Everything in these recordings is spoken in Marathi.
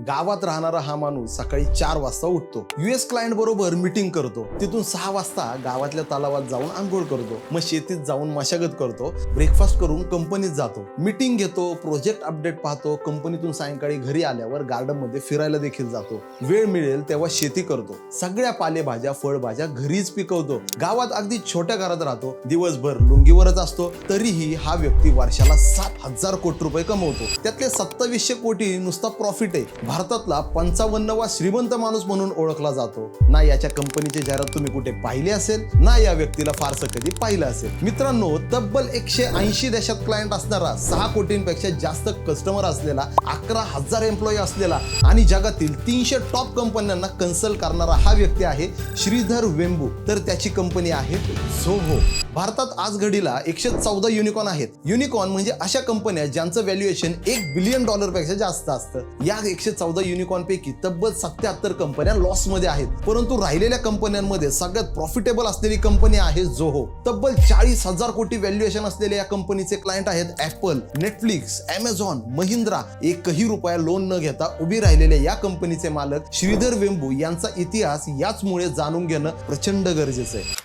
गावात राहणारा हा माणूस सकाळी चार वाजता उठतो. युएस क्लायंट बरोबर मीटिंग करतो. तिथून सहा वाजता गावातल्या तलावात जाऊन आंघोळ करतो. मग शेतीत जाऊन मशागत करतो. ब्रेकफास्ट करून कंपनीत जातो. मीटिंग घेतो प्रोजेक्ट अपडेट पाहतो. कंपनीतून सायंकाळी घरी आल्यावर गार्डनमध्ये फिरायला देखील जातो. वेळ मिळेल तेव्हा शेती करतो. सगळ्या पालेभाज्या फळभाज्या घरीच पिकवतो. गावात अगदी छोट्या घरात राहतो. दिवसभर लुंगीवरच असतो. तरीही हा व्यक्ती वर्षाला सात हजार कोटी रुपये कमवतो. त्यातले सत्तावीसशे कोटी नुसता प्रॉफिट आहे. भारतातला पंचावन्नवा श्रीमंत माणूस म्हणून ओळखला जातो. ना याच्या कंपनीची जाहिरात तुम्ही कुठे पाहिली असेल ना या व्यक्तीला फारसं कधी पाहिलं असेल. मित्रांनो तब्बल एकशे ऐंशी देशात क्लायंट असणारा सहा कोटींपेक्षा जास्त कस्टमर असलेला अकरा हजार एम्प्लॉई असलेला आणि जगातील तीनशे टॉप कंपन्यांना कन्सल्ट करणारा हा व्यक्ती आहे श्रीधर वेंबू. तर त्याची कंपनी आहे झोहो भारतात आज घडीला एकशे चौदा युनिकॉर्न आहेत. युनिकॉर्न म्हणजे अशा कंपन्या ज्यांचं व्हॅल्युएशन एक बिलियन डॉलरपेक्षा जास्त असतं. या एकशे चौदा युनिकॉर्न पैकी तब्बल सत्याहत्तर कंपन्या लॉसमध्ये आहेत. परंतु राहिलेल्या कंपन्यांमध्ये सगळ्यात प्रॉफिटेबल असलेली कंपनी आहे जोहो तब्बल चाळीस हजार कोटी व्हॅल्युएशन असलेल्या या कंपनीचे क्लायंट आहेत ऍपल नेटफ्लिक्स अमेझॉन महिंद्रा एकही रुपया लोन न घेता उभी राहिलेल्या या कंपनीचे मालक श्रीधर वेंबू यांचा इतिहास याचमुळे जाणून घेणं प्रचंड गरजेचं आहे.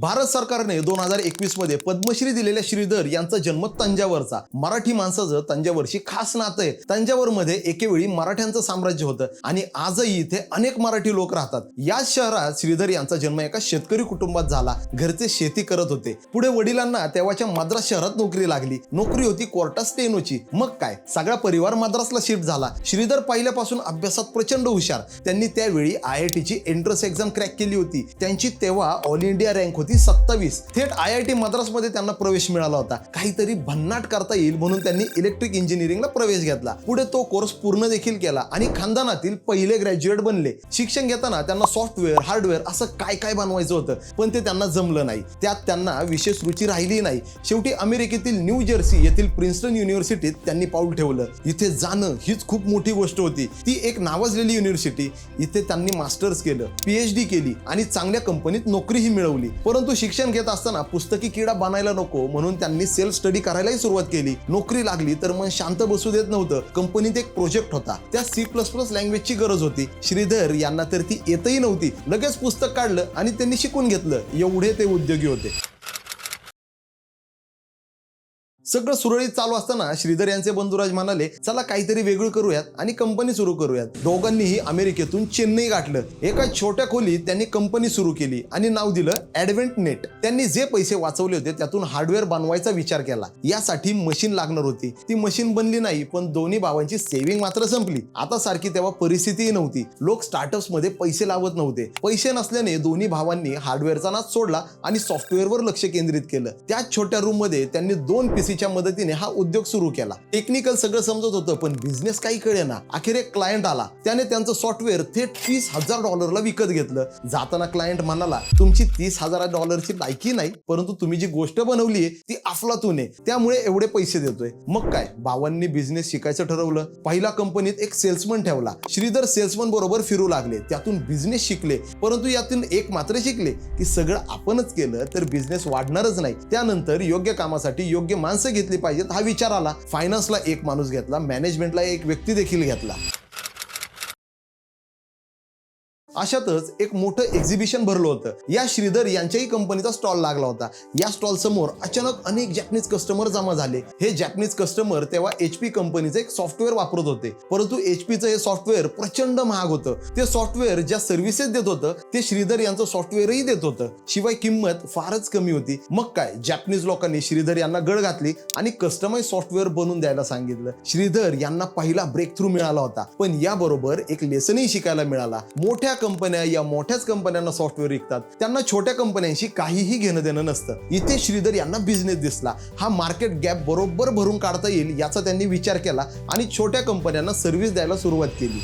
भारत सरकारने दोन हजार एकवीसमध्ये पद्मश्री दिलेल्या श्रीधर यांचा जन्म तंजावरचा. मराठी माणसाचं तंजावरशी खास नातं आहे. तंजावरमध्ये एकेवेळी मराठ्यांचं साम्राज्य होतं आणि आजही इथे अनेक मराठी लोक राहतात. याच शहरात श्रीधर यांचा जन्म एका शेतकरी कुटुंबात झाला. घरचे शेती करत होते. पुढे वडिलांना तेव्हाच्या मद्रास शहरात नोकरी लागली. नोकरी होती कोर्टा स्टेनोची मग काय? सगळा परिवार मद्रासला शिफ्ट झाला. श्रीधर पहिल्यापासून अभ्यासात प्रचंड हुशार. त्यांनी त्यावेळी आय आय टीची एंट्रन्स एक्झाम क्रॅक केली होती. त्यांची तेव्हा ऑल इंडिया रँक होती. सत्तावीस. थेट आय आय टी मद्रासमध्ये त्यांना प्रवेश मिळाला होता. काहीतरी भन्नाट करता येईल म्हणून त्यांनी इलेक्ट्रिक इंजिनिअरिंगला प्रवेश घेतला. पुढे तो कोर्स पूर्ण देखील केला आणि खानदानातील पहिले ग्रॅज्युएट बनले. शिक्षण घेताना त्यांना सॉफ्टवेअर हार्डवेअर असं काय काय बनवायचं होतं पण ते त्यांना जमलं नाही. त्यात त्यांना विशेष रुची राहिली नाही. शेवटी अमेरिकेतील न्यू जर्सी येथील प्रिन्स्टन युनिव्हर्सिटीत त्यांनी पाऊल ठेवलं. इथे जाणं हीच खूप मोठी गोष्ट होती. ती एक नावाजलेली युनिव्हर्सिटी इथे त्यांनी मास्टर्स केलं पीएचडी केली आणि चांगल्या कंपनीत नोकरीही मिळवली. परंतु परंतु शिक्षण घेत असताना पुस्तकी किडा बनायला नको म्हणून त्यांनी सेल्फ स्टडी करायलाही सुरुवात केली. नोकरी लागली तर मन शांत बसू देत नव्हतं. कंपनीत एक प्रोजेक्ट होता. त्या सी प्लस प्लस लँग्वेजची गरज होती. श्रीधर यांना तर ती येतही नव्हती. लगेच पुस्तक काढलं आणि त्यांनी शिकून घेतलं. एवढे ते उद्योगी होते. सगळं सुरळीत चालू असताना श्रीधर यांचे बंधुराज म्हणाले चला काहीतरी वेगळं करूयात आणि कंपनी सुरू करूयात. दोघांनीही अमेरिकेतून चेन्नई गाठलं. एका छोट्या खोलीत त्यांनी कंपनी सुरू केली आणि नाव दिलं ऍडव्हेंट नेट त्यांनी जे पैसे वाचवले होते त्यातून हार्डवेअर बनवायचा विचार केला. यासाठी मशीन लागणार होती. ती मशीन बनली नाही पण दोन्ही भावांची सेव्हिंग मात्र संपली. आता सारखी तेव्हा परिस्थितीही नव्हती. लोक स्टार्टअप्समध्ये पैसे लावत नव्हते. पैसे नसल्याने दोन्ही भावांनी हार्डवेअरचा नाच सोडला आणि सॉफ्टवेअरवर लक्ष केंद्रित केलं. त्याच छोट्या रूममध्ये त्यांनी दोन पीसीच्या मदतीने हा उद्योग सुरू केला. टेक्निकल सगळं समजत होतं पण बिझनेस काही कळेना. अखेर एक क्लायंट आला. त्याने त्यांचं सॉफ्टवेअर थेट तीस हजार डॉलरला विकत घेतलं. जाताना क्लायंट म्हणाला तुमची तीस हजार डॉलरची लायकी नाही परंतु तुम्ही जी गोष्ट बनवली ती अफलातून आहे. त्यामुळे एवढे पैसे देतोय. मग काय? बावांनी बिझनेस शिकायचं ठरवलं. पहिला कंपनीत एक सेल्समन ठेवला. श्रीधर सेल्समन बरोबर फिरू लागले. त्यातून बिझनेस शिकले. परंतु यातून एक मात्र शिकले की सगळं आपणच केलं तर बिझनेस वाढणारच नाही. त्यानंतर योग्य कामासाठी योग्य माणसं घेतली पाहिजेत हा विचार आला. फायनान्सला एक माणूस घेतला मॅनेजमेंटला एक व्यक्ती देखील घेतला. अशातच एक मोठं एक्झिबिशन भरलं होतं. या श्रीधर यांच्याही कंपनीचा स्टॉल लागला होता. या स्टॉल समोर अचानक अनेक जॅपनीज कस्टमर जमा झाले. हे जॅपनीज कस्टमर तेव्हा एच पी एक सॉफ्टवेअर वापरत होते. परंतु एच पीचं हे सॉफ्टवेअर प्रचंड महाग होतं. ते सॉफ्टवेअर ज्या सर्व्हिसेस देत होतं ते श्रीधर यांचं सॉफ्टवेअरही देत होतं. शिवाय किंमत फारच कमी होती. मग काय? जॅपनीज लोकांनी श्रीधर यांना गळ घातली आणि कस्टमाइज सॉफ्टवेअर बनवून द्यायला सांगितलं. श्रीधर यांना पहिला ब्रेक थ्रू मिळाला होता. पण याबरोबर एक लेसनही शिकायला मिळाला. मोठ्या कंपन्या या मोठ्याच कंपन्यांना सॉफ्टवेअर विकतात. त्यांना छोट्या कंपन्यांशी काहीही घेणं देणं नसतं. इथे श्रीधर यांना बिझनेस दिसला. हा मार्केट गॅप बरोबर भरून काढता येईल याचा त्यांनी विचार केला आणि छोट्या कंपन्यांना सर्व्हिस द्यायला सुरुवात केली.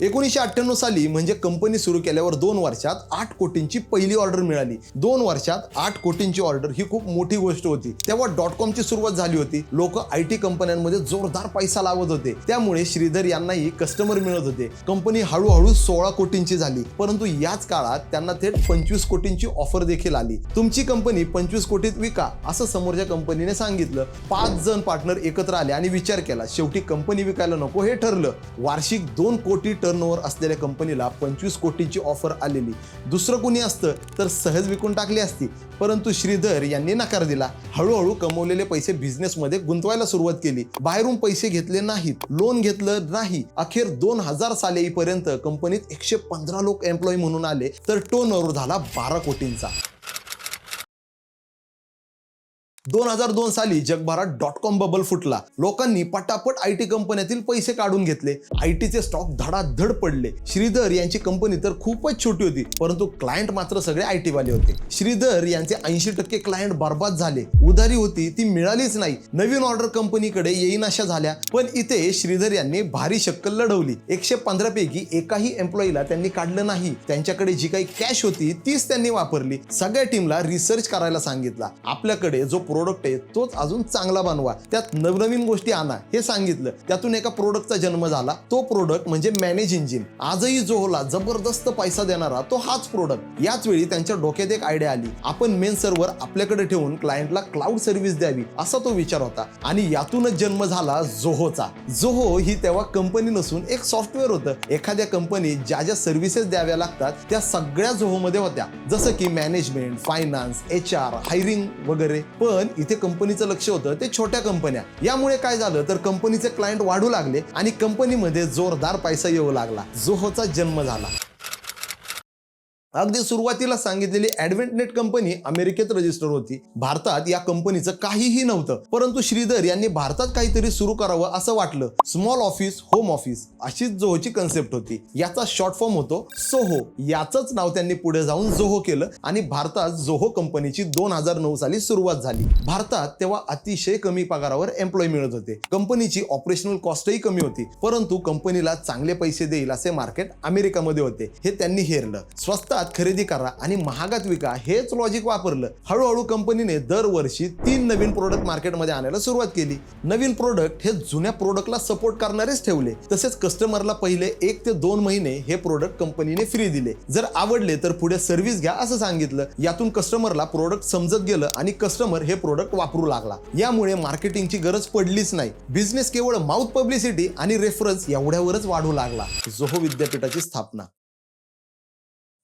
एकोणीसशे अठ्ठ्याण्णव साली म्हणजे कंपनी सुरू केल्यावर दोन वर्षात आठ कोटींची पहिली ऑर्डर मिळाली. दोन वर्षात आठ कोटींची ऑर्डर ही खूप मोठी गोष्ट होती. तेव्हा डॉट कॉमची सुरुवात झाली होती. लोक आय टी कंपन्यांमध्ये जोरदार पैसा लावत होते. त्यामुळे श्रीधर यांनाही कस्टमर मिळत होते. कंपनी हळूहळू सोळा कोटींची झाली. परंतु याच काळात त्यांना थेट पंचवीस कोटींची ऑफर देखील आली. तुमची कंपनी पंचवीस कोटीत विका असं समोरच्या कंपनीने सांगितलं. पाच जण पार्टनर एकत्र आले आणि विचार केला शेवटी कंपनी विकायला नको हे ठरलं. वार्षिक दोन कोटी टर्नओव्हर असलेल्या कंपनीला पंचवीस कोटींची ऑफर आलेली. दुसरं कोणी असतं तर सहज विकून टाकली असती. परंतु श्रीधर यांनी नकार दिला. हळूहळू कमवलेले पैसे बिझनेसमध्ये गुंतवायला सुरुवात केली. बाहेरून पैसे घेतले नाहीत लोन घेतलं नाही. अखेर दोन हजार साली येईपर्यंत कंपनीत एकशे पंधरा लोक एम्प्लॉई म्हणून आले तर टर्न झाला बारा कोटींचा. दोन हजार दोन साली जगभरात डॉट कॉम बबल फुटला. लोकांनी पटापट आय टी कंपन्यातील पैसे काढून घेतले. आय टीचे स्टॉक धडाधड पडले. श्रीधर यांची कंपनी तर खूपच छोटी होती परंतु क्लायंट मात्र सगळे आय टी वाले होते. श्रीधर यांचे ऐंशी टक्के क्लायंट बर्बाद झाले. उधारी होती ती मिळालीच नाही. नवीन ऑर्डर कंपनीकडे येईन अशा झाल्या. पण इथे श्रीधर यांनी भारी शक्कल लढवली. एकशे पंधरा पैकी एकाही एम्प्लॉईला त्यांनी काढलं नाही. त्यांच्याकडे जी काही कॅश होती तीच त्यांनी वापरली. सगळ्या टीमला रिसर्च करायला सांगितला. आपल्याकडे जो प्रोडक्ट आहे तोच अजून चांगला बनवा. त्यात नवनवीन गोष्टी आणा हे सांगितलं. त्यातून एका प्रोडक्टचा जन्म झाला. तो प्रोडक्ट म्हणजे मॅनेज इंजिन आजही जोहोला जबरदस्त पैसा देणारा तो हाच प्रोडक्ट याच वेळी त्यांच्या डोक्यात एक आयडिया आली. आपण मेन सर्व्हर आपल्याकडे ठेवून क्लायंटला क्लाउड सर्व्हिस द्यावी असा तो विचार होता. आणि यातूनच जन्म झाला जोहोचा जोहो ही तेव्हा कंपनी नसून एक सॉफ्टवेअर होतं. एखाद्या कंपनीत ज्या ज्या सर्व्हिसेस द्याव्या लागतात त्या सगळ्या जोहोमध्ये होत्या. जसं की management finance H R hiring वगैरे. पण इथे कंपनीचं लक्ष होतं ते छोट्या कंपन्या. यामुळे काय झालं तर कंपनीचे क्लायंट वाढू लागले आणि कंपनीमध्ये जोरदार पैसा येऊ लागला. जोहोचा जन्म झाला. अगदी सुरुवातीला सांगितलेली ऍडव्हेंटनेट कंपनी अमेरिकेत रजिस्टर होती. भारतात या कंपनीचं काहीही नव्हतं. परंतु श्रीधर यांनी भारतात काहीतरी सुरू करावं असं वाटलं. स्मॉल ऑफिस होम ऑफिस अशीच जोहोची कन्सेप्ट होती. याचा शॉर्ट फॉर्म होतो सोहो याचंच नाव त्यांनी पुढे जाऊन जोहो केलं आणि भारतात जोहो कंपनीची दोन हजार नऊ साली सुरुवात झाली. भारतात तेव्हा अतिशय कमी पगारावर एम्प्लॉय मिळत होते. कंपनीची ऑपरेशनल कॉस्टही कमी होती. परंतु कंपनीला चांगले पैसे देईल असे मार्केट अमेरिकामध्ये होते. हे त्यांनी हेरलं. स्वस्तात खरेदी करा आणि महागात विका हेच लॉजिक वापरलं. हळूहळू कंपनीने दरवर्षी तीन नवीन प्रोडक्ट मार्केटमध्ये आणायला सुरुवात केली. नवीन प्रोडक्ट हे जुन्या प्रोडक्टला सपोर्ट करणारेच ठेवले. तसेच कस्टमरला पहिले एक ते दोन महिने हे प्रोडक्ट कंपनीने फ्री दिले. जर आवडले तर पुढे सर्व्हिस घ्या असं सांगितलं. यातून कस्टमरला प्रोडक्ट समजत गेलं आणि कस्टमर हे प्रोडक्ट वापरू लागला. यामुळे मार्केटिंगची गरज पडलीच नाही. बिझनेस केवळ माउथ पब्लिसिटी आणि रेफरन्स एवढ्यावरच वाढू लागला. जोहो विद्यापीठाची स्थापना.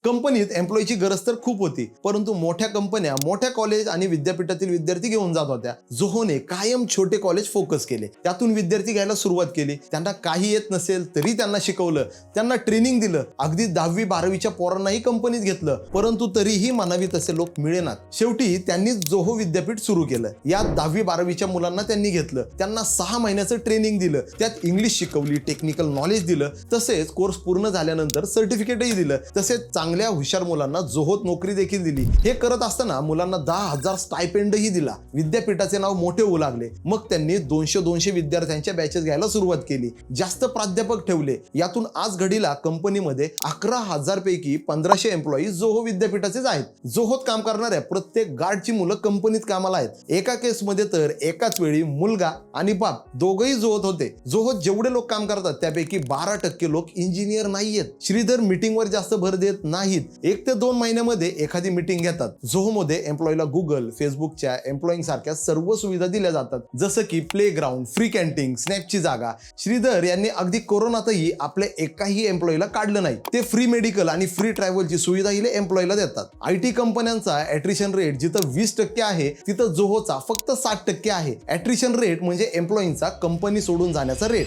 कंपनीत एम्प्लॉईची गरज तर खूप होती परंतु मोठ्या कंपन्या मोठ्या कॉलेज आणि विद्यापीठातील विद्यार्थी घेऊन जात होत्या जोहोने कायम छोटे कॉलेज फोकस केले. त्यातून विद्यार्थी घ्यायला सुरुवात केली. त्यांना काही येत नसेल तरी त्यांना शिकवलं. त्यांना ट्रेनिंग दिलं. अगदी दहावी बारावीच्या पोरांनाही कंपनीत घेतलं. परंतु तरीही म्हणावी तसे लोक मिळेनात. शेवटी त्यांनी जोहो विद्यापीठ सुरू केलं. यात दहावी बारावीच्या मुलांना त्यांनी घेतलं. त्यांना सहा महिन्याचं ट्रेनिंग दिलं. त्यात इंग्लिश शिकवली टेक्निकल नॉलेज दिलं. तसेच कोर्स पूर्ण झाल्यानंतर सर्टिफिकेटही दिलं. तसेच चांगल्या हुशार मुलांना जोहोत नोकरी देखील दिली. हे करत असताना मुलांना दहा हजार स्टायपेंडही दिला. विद्यापीठाचे नाव मोठे होऊ लागले. मग त्यांनी दोनशे दोनशे विद्यार्थ्यांच्या बॅचेस घ्यायला सुरुवात केली. जास्त प्राध्यापक ठेवले. यातून आज घडीला कंपनीमध्ये अकरा हजार पैकी पंधराशे एम्प्लॉई जोहो विद्यापीठाचेच आहेत. जोहोत काम करणाऱ्या प्रत्येक गार्डची मुलं कंपनीत कामाला आहेत. एका केसमध्ये तर एकाच वेळी मुलगा आणि बाप दोघही जोहोत होते. जोहोत जेवढे लोक काम करतात त्यापैकी बारा टक्के लोक इंजिनियर नाहीयेत. श्रीधर मीटिंगवर जास्त भर देत नाहीत. एक ते दोन महिन्यामध्ये एखादी मीटिंग घेतात. जोहोमध्ये एम्प्लॉईला गुगल फेसबुकच्या एम्प्लॉईंग सारख्या सर्व सुविधा दिल्या जातात. जसं की प्ले ग्राउंड फ्री कॅन्टीन स्नॅपची जागा. श्रीधर यांनी अगदी कोरोनातही आपल्या एकाही एम्प्लॉईला काढलं नाही. ते फ्री मेडिकल आणि फ्री ट्रॅव्हलची सुविधा हिले एम्प्लॉईला देतात. आय टी कंपन्यांचा ॲट्रिशन रेट जिथं वीस टक्के आहे तिथं जोहोचा फक्त साठ टक्के आहे. ॲट्रिशन रेट म्हणजे एम्प्लॉईंचा कंपनी सोडून जाण्याचा रेट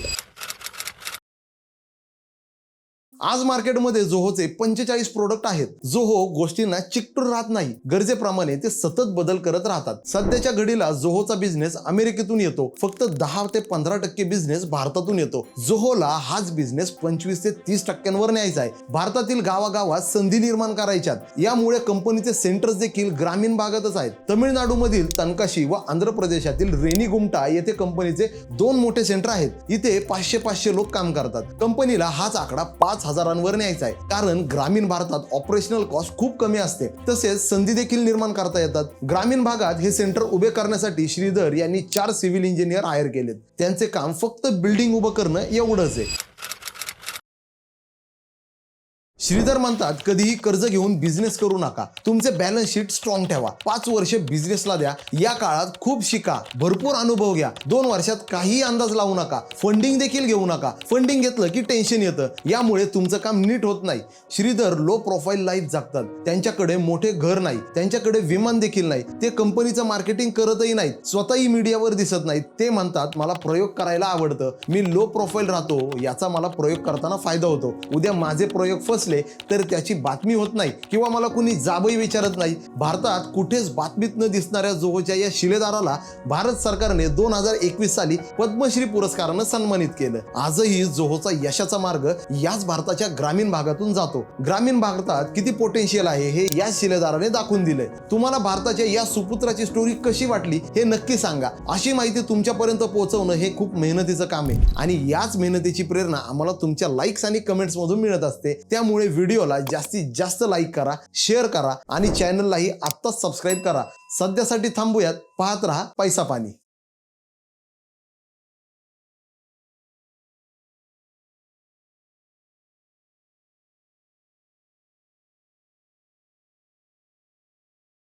आज मार्केटमध्ये जोहोचे पंचेचाळीस प्रोडक्ट आहेत. जोहो गोष्टींना चिकटून राहत नाही. गरजेप्रमाणे ते सतत बदल करत राहतात. सध्याच्या घडीला जोहोचा बिझनेस अमेरिकेतून येतो. फक्त दहा ते पंधरा टक्के बिझनेस भारतातून येतो. जोहोला हाच बिझनेस पंचवीस ते तीस टक्क्यांवर न्यायचा आहे. भारतातील गावागावात संधी निर्माण करायच्यात. यामुळे कंपनीचे सेंटर्स देखील ग्रामीण भागातच आहेत. तमिळनाडूमधील तनकाशी व आंध्र प्रदेशातील रेनीगुमटा येथे कंपनीचे दोन मोठे सेंटर आहेत. इथे पाचशे पाचशे लोक काम करतात. कंपनीला हाच आकडा पाच हजारांवर न्यायचा आहे. कारण ग्रामीण भारतात ऑपरेशनल कॉस्ट खूप कमी असते. तसेच संधी देखील निर्माण करता येतात. ग्रामीण भागात हे सेंटर उभे करण्यासाठी श्रीधर यांनी चार सिव्हिल इंजिनियर हायर केलेत. त्यांचे काम फक्त बिल्डिंग उभं करणं एवढंच आहे. श्रीधर म्हणतात कधीही कर्ज घेऊन बिझनेस करू नका. तुमचे बॅलन्स शीट स्ट्रॉंग ठेवा. पाच वर्ष बिझनेसला द्या. या काळात खूप शिका. भरपूर अनुभव घ्या. दोन वर्षात काहीही अंदाज लावू नका. फंडिंग देखील घेऊ नका. फंडिंग घेतलं की टेन्शन येतं. यामुळे तुमचं काम नीट होत नाही. श्रीधर लो प्रोफाईल लाईफ जगतात. त्यांच्याकडे मोठे घर नाही. त्यांच्याकडे विमान देखील नाही. ते कंपनीचं मार्केटिंग करतही नाहीत. स्वतःही मीडियावर दिसत नाहीत. ते म्हणतात मला प्रयोग करायला आवडतं. मी लो प्रोफाईल राहतो. याचा मला प्रयोग करताना फायदा होतो. उद्या माझे प्रयोग फसले तर त्याची बातमी होत नाही किंवा मला कुणी जाबही विचारत नाही. भारतात कुठेच बातमीत न दिसणाऱ्या जोहोच्या या शिलेदाराला भारत सरकारने दोन हजार एकवीस साली पद्मश्री पुरस्कारानं सन्मानित केलं. आजही जोहोचा यशाचा मार्ग याच भारताच्या ग्रामीण भागातून जातो. ग्रामीण भारतात किती पोटेन्शियल आहे हे या शिलेदाराने दाखवून दिलंय. तुम्हाला भारताच्या या सुपुत्राची स्टोरी कशी वाटली हे नक्की सांगा. अशी माहिती तुमच्यापर्यंत पोहोचवणं हे खूप मेहनतीचं काम आहे. आणि याच मेहनतीची प्रेरणा आम्हाला तुमच्या लाईक्स आणि कमेंट्स मधून मिळत असते. त्यामुळे त्यामुळे व्हिडिओला जास्तीत जास्त लाईक करा शेअर करा आणि चॅनललाही आत्ताच सबस्क्राईब करा. सध्यासाठी थांबूयात पाहत रहा पैसा पाणी.